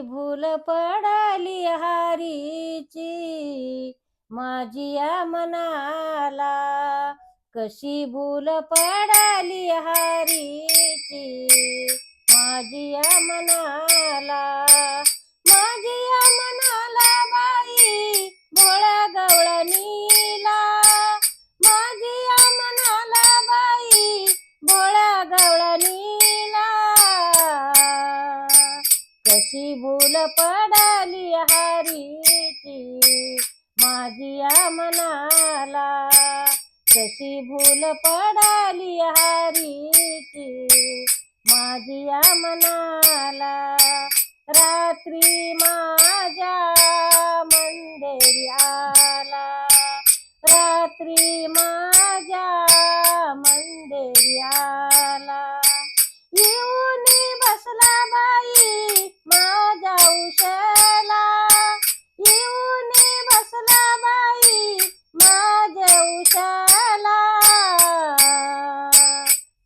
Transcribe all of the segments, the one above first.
भूल पडाली हारीची. माझी या मनाला कशी भूल पडाली हारीची. कशी भूल पडाली हारीची? माझी या मनाला कशी भूल पडाली हारीची? माझी या मनाला रात्री मा माझ्या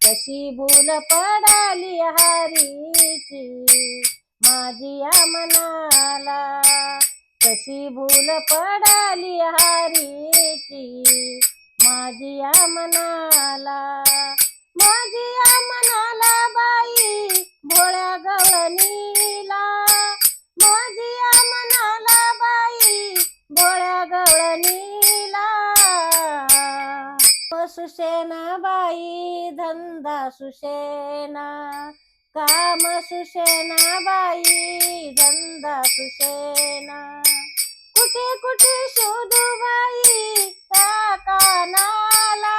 कशी भूल पडाली हारीची? माझी या मनाला. कशी भूल पडाली हारीची? माझी या मनाला. सुशेना बाई धंदा सुशेना काम सुशेना बाई धंदा सुशेना कुठे कुठे शोधू बाई त्या कानाला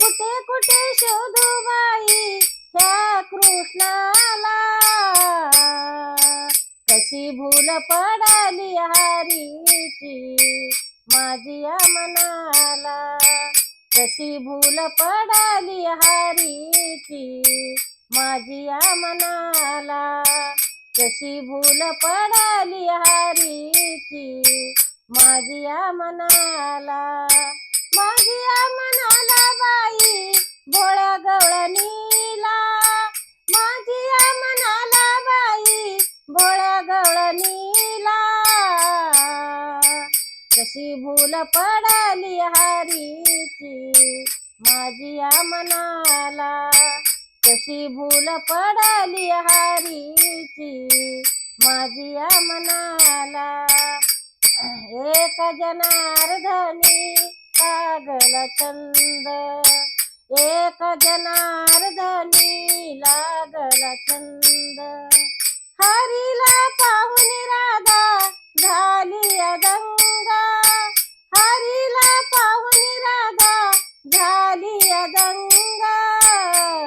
कुठे कुठे शोधू बाई त्या कृष्णाला. कशी भूल पडाली हारीची माझी मनाला. कशी भूल पडाली हारीची? माझी या मनाला कशी भूल पडाली हारीची? माझी या मनाला कशी भूल पडाली हारीची? माझी मनाला कशी भूल पडाली हारीची? माझी मनाला एक जनार्दनी लागल छंद. एक जनार्दनी लागल छंद.